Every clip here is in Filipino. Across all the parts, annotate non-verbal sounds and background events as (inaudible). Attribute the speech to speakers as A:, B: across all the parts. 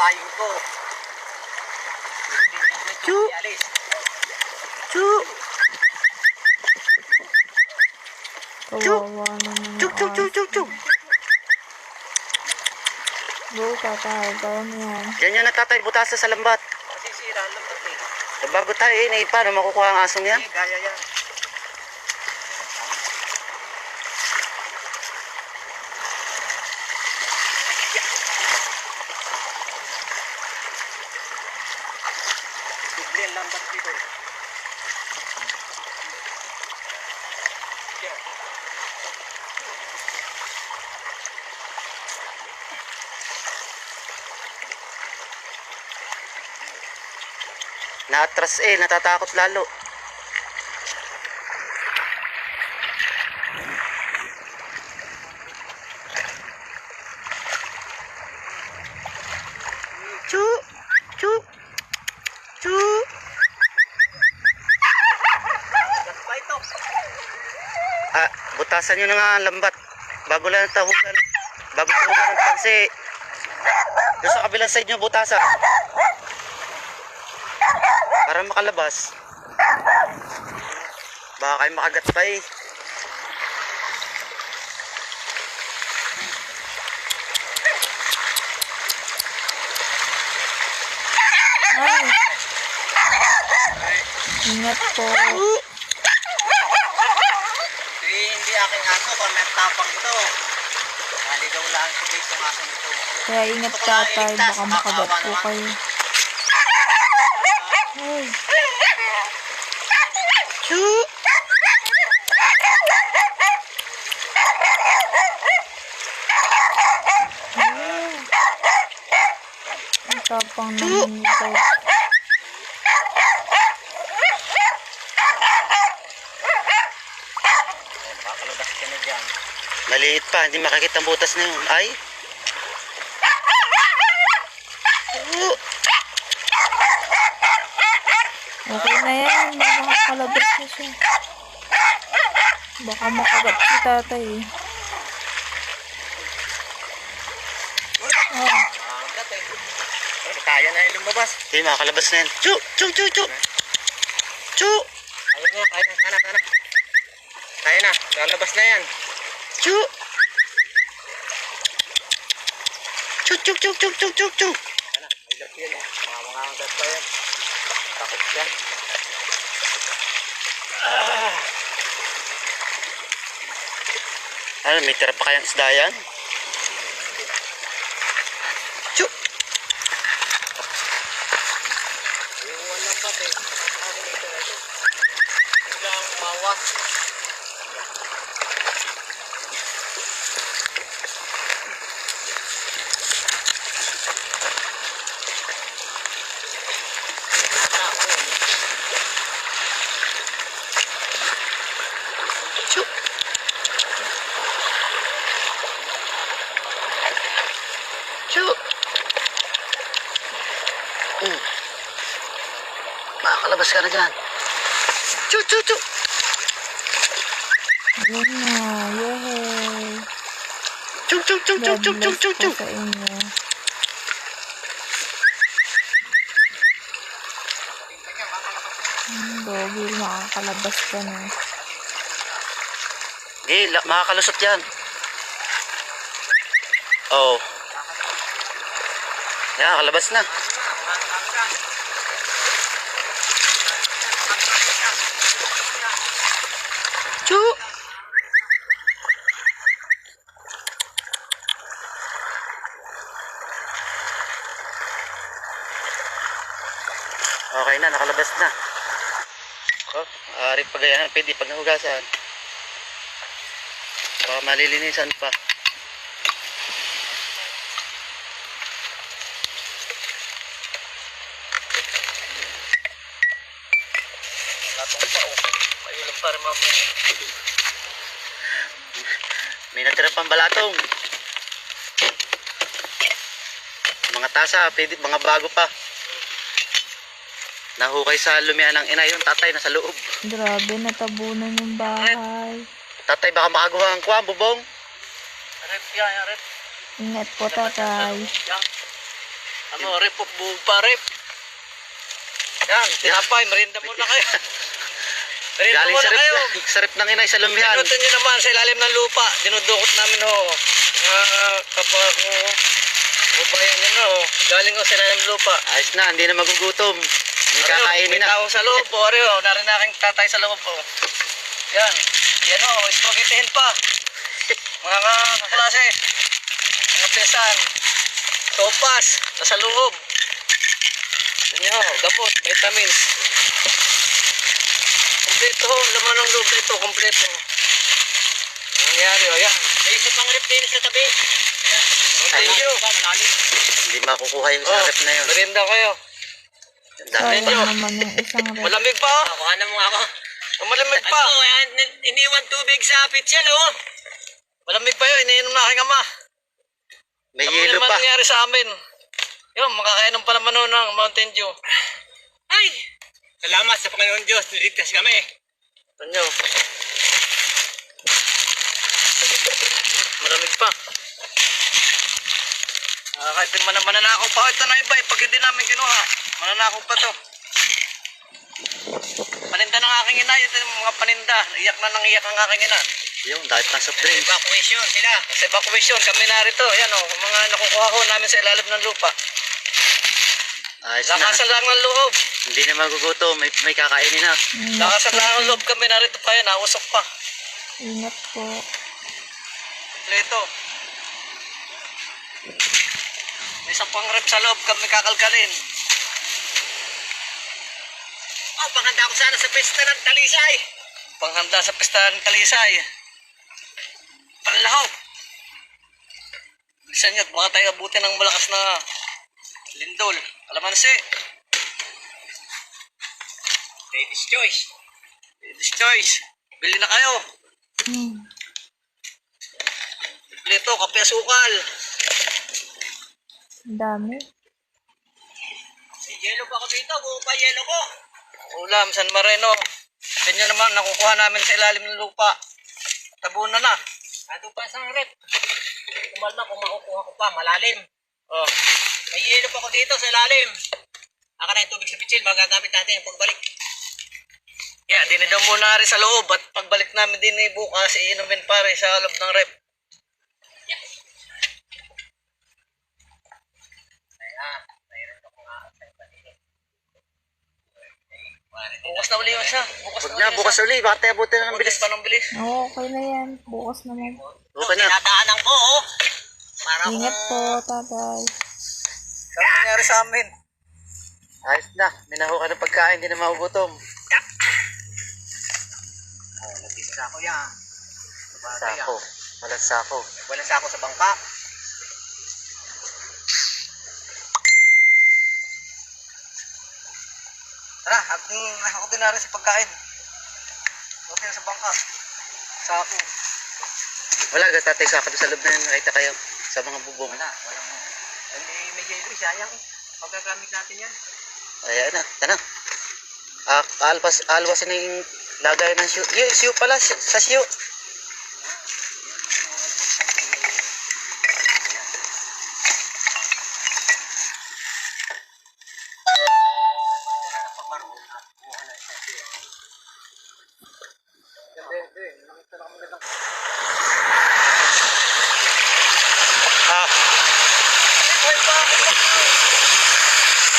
A: kayo ko.
B: Chu! Chu! Chu! Chu! Chu! Chu! Chu!
C: Buo ka tayo. Gawin yan.
B: Yan yan. Butas sa lambat.
A: Masisira ang lambat eh.
B: Bago tayo eh. Paano makukuha ang asong yan?
A: Gaya yan. Dubli ang lambat dito.
B: Naatras eh, natatakot lalo. Chu! Chu! Chu!
A: Gat pa ito.
B: Ah, butasan nyo na nga ang lambat. Bago lang tahugan. Bago tahugan ng pansi. Doon sa kabilang side nyo butasan. Para makalabas. Baka kayo makagat pa eh.
C: Ay! Ingat po.
A: Aking aso. Kung may tapang ito. Naligaw lang sa base ng asong ito.
C: Kaya ingat tatay. Baka makagat po kayo. (laughs) Ay!
B: Chu!
C: Ay! Ang tapang naman nito.
A: Pakalabas ka na dyan.
B: Maliit pa, hindi makakita ang butas na yun. Ay! Oo.
C: Okay na yan. Makakalabas na siya. Baka makagat si tatay eh.
A: Eh, kaya na yung lumabas.
B: Hindi, makakalabas na yan. Chu! Chu! Chu! Chu! Chu!
A: Kaya na, kaya na, kaya na, Ayan na, lalabas na yan.
B: Chuk! Chuk, chuk, chuk, chuk, chuk, chuk, chuk.
A: Ayan na, may lap yan. Oh. Mga mga hanggat pa yan. Takot yan. Ah.
B: Ano, may tira pa kayang isda yan? dyan. Chu, chu, chu.
C: Yun na. Yay.
B: Chug,
C: chug,
B: chug, chug,
C: chug,
B: chug,
C: chug,
B: chug.
C: Sa makakalabas ka na.
B: Hindi, makakalusot yan. Oo. Oh. Yan, kalabas na. Chu! Okay na, nakalabas na. Oh, ari pagayan, pwede pag nahugasan. Baka malilinisan pa.
A: Latong pa oh. Ayun lang para mamaya.
B: May natira pang balatong. Mga tasa, pwede, mga bago pa. Nahukay sa lumian ng ina yung tatay nasa loob.
C: Grabe, natabunan yung bahay.
B: Tatay baka makaguha ang kuha, bubong.
A: Rep yan, rep.
C: Ingat po, tatay.
D: Ano, rep of pa, rep. Yan, tinapay, merinda muna kayo. (laughs) merinda
B: Galing sa
D: kayo. (laughs)
B: sa ng inay sa lumihan.
D: Pinutin nyo naman sa ilalim ng lupa. Dinudukot namin ho. Uh, kapag ho, babayan nyo na ho. Galing ho sa ilalim ng lupa.
B: Ayos na, hindi na magugutom. May
D: Ano,
B: kakainin
D: may
B: na.
D: tao sa loob po. Ari ho, narin na aking tatay sa loob po. Yan. Yan ho, spaghettihin pa. Mga ka- kaklase. Mga pinsan. Topas. Nasa loob. Yan ho, gamot, vitamins. Kompleto ho, laman ng loob na ito, kompleto. Ang nangyari ho, yan. May isa pang rip din sa tabi. Thank you.
B: Hindi makukuha yung
D: Oh,
B: rep na yun.
D: merienda kayo.
C: Yung isang rep.
D: Malamig pa oh. Kuha na mo ako. Oh, malamig pa. Ano, iniwan tubig sa pitchel oh. Malamig pa yun, iniinom na aking ama.
B: May
D: Ano
B: yelo
D: naman
B: pa.
D: nangyari sa amin? Yun, makakainom pa naman nun ng Mountain Dew.
A: Ay! Salamat sa Panginoon Diyos, niligtas kami.
D: Hmm, Malamig pa. Ah, kahit man mananakaw pa ito na iba eh, pag hindi namin kinuha. Mananakaw pa to. Paninda ng aking ina, ito yung mga paninda. Iyak na nang iyak ang aking ina.
B: Yung dahil ng soft drinks.
A: Evacuation sila.
D: Sa evacuation, kami narito. Yan o, mga nakukuha ko namin sa ilalim ng lupa.
B: Ayos na.
D: Lakasan lang ng loob.
B: Hindi na magugutom. May, may kakainin na.
C: Ingat,
D: Lakasan lang ng loob kami narito pa yan. Nausok pa.
C: ingat po.
D: Pleto. May isang pang rep sa loob kami kakalkalin.
A: Oh, panghanda ko sana sa pesta ng talisay.
D: Panghanda sa pista ng talisay. Panlahok. Bilisan nyo, at baka tayo abutin ng malakas na lindol. Alamansi.
A: Ladies choice.
D: Ladies choice. Bili na kayo.
C: Hmm.
D: Pleto, kape asukal.
C: Ang dami.
A: Si yellow pa ako dito, buo pa yellow ko.
D: Ulam, San Marino. Yan nyo naman, nakukuha namin sa ilalim ng lupa. Tabunan na.
A: Ando pa isang rep. Kumalma kung makukuha ko pa, malalim.
D: Oh.
A: May yellow pa ako dito sa ilalim. Aka na yung tubig sa pitsil, magagamit natin yung pagbalik.
D: Yan, din daw muna rin sa loob at pagbalik namin din ni bukas, iinumin pa rin sa loob ng rep. Bukas na uli yun siya. Bukas
B: Huwag
D: na,
B: na,
D: uli
B: bukas uli. Baka tayo abutin ng
D: Bukas
B: bilis.
D: pa ng bilis.
C: Oo, okay na yan. Bukas naman.
B: Okay na.
A: Tinadaanan ko, oh. Para
C: Ingat po, tatay.
D: Ano nangyari sa amin?
B: Ayos na. Minaho ka ng pagkain. Hindi na magugutom.
A: Oh, nag-isa ako yan.
B: Sako. Walang sako.
A: Walang sako sa bangka.
D: Tara, at yung ako din na rin sa pagkain. Okay na sa bangka. Sa ako.
B: Wala, tatay sako doon sa loob na yun. Nakita kayo. Sa mga bubong.
A: Wala, walang... Hindi, may yellow, sayang. Pagkagamit natin yan.
B: Ayan na. Tana. Ah, alpas, alwas na yung lagay ng siyo. Yung siyo pala. Sa siyo.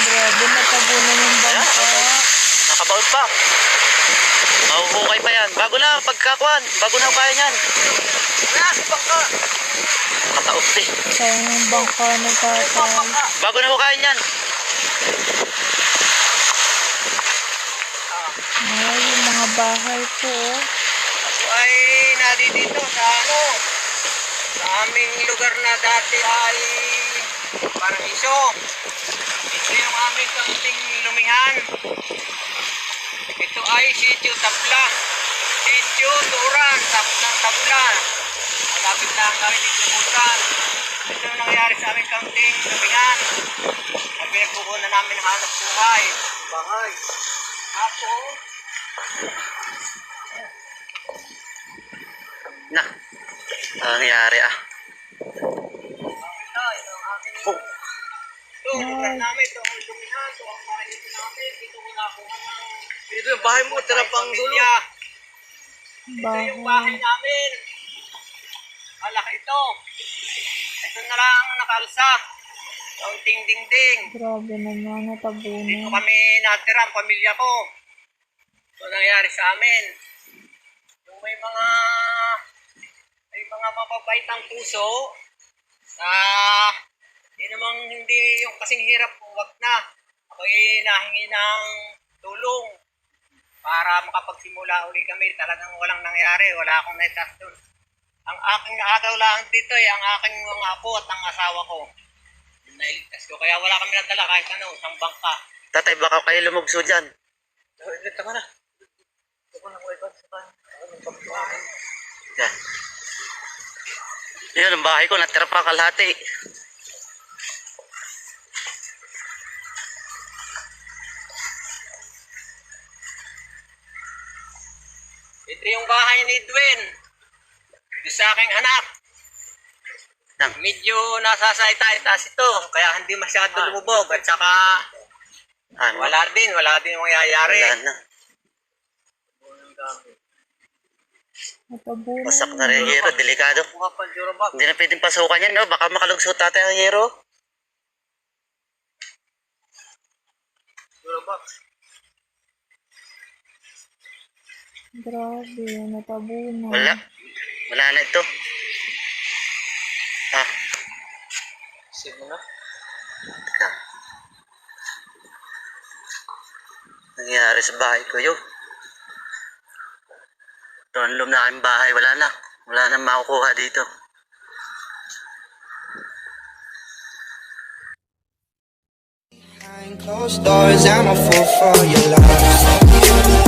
C: Grabe, natabunan yung bangka.
B: nakabaon pa. Pa yan. Bago na, pagkakuan. Bago na kaya yan.
D: Wala, sa bangka.
B: Din.
C: Sayang yung bangka ni tatay.
B: Bago na hukayin yan.
C: Ay, yung mga bahay po. oh.
D: Ako ay nadidito sa ano, sa aming lugar na dati ay paraiso. Ito yung aming kaunting lumihan. Ito ay sitio Tabla. Sitio Turan, tap ng Tabla. Malapit lang kami dito Butan. Ito yung nangyari sa aming kaunting lumihan. Ang pinagkukunan namin ng hanap buhay. Bahay. Ako,
B: Na. Ano nangyari ah?
A: namin.
B: Oh,
A: Ito. Ito ang lumihan. Ito ang bahay dito namin. Dito ko nakuha ng
D: Dito yung bahay mo, tira pang dulo.
A: pamilya. Ito
C: Bahay.
A: yung bahay namin. Malaki ito. Ito na lang ang nakalsa. Kaunting dingding.
C: Grabe naman,
A: Dito
C: natabunan.
A: kami natira, ang pamilya ko. Ito ang nangyari sa amin. Yung may mga may mga mababait ang puso na hindi namang hindi yung kasing hirap wag na. Ako'y nahingi ng tulong para makapagsimula uli kami. Talagang walang nangyari. Wala akong naitas doon. Ang aking naagaw lang dito ay ang aking mga apo at ang asawa ko. Yung Nailigtas ko. Kaya wala kami nadala kahit ano, isang bangka.
B: tatay, baka kayo lumugso dyan.
D: Ka na. Ito ko na sa pagkakas.
B: Yan. Yun, ang bahay ko, natira pa kalahati.
A: Ito yung bahay ni Edwin. Ito sa aking anak. Medyo nasasaita-itas ito, kaya hindi masyado lumubog. At saka
B: Ano?
A: wala din, wala din mangyayari.
B: Wala na. Wasak na rin yung hero, delikado.
D: Yung.
B: Hindi na pwedeng pasukan yan, no? Baka makalugso tatay ang hero.
D: Jurabak.
C: Grabe, natabunan.
B: Wala. Wala na ito. Ah,
D: Sige na.
B: teka. Nangyari sa bahay ko yun. Ito ang loob na aking bahay. Wala na. Wala na makukuha dito.
E: Closed doors, I'm a fool for your love.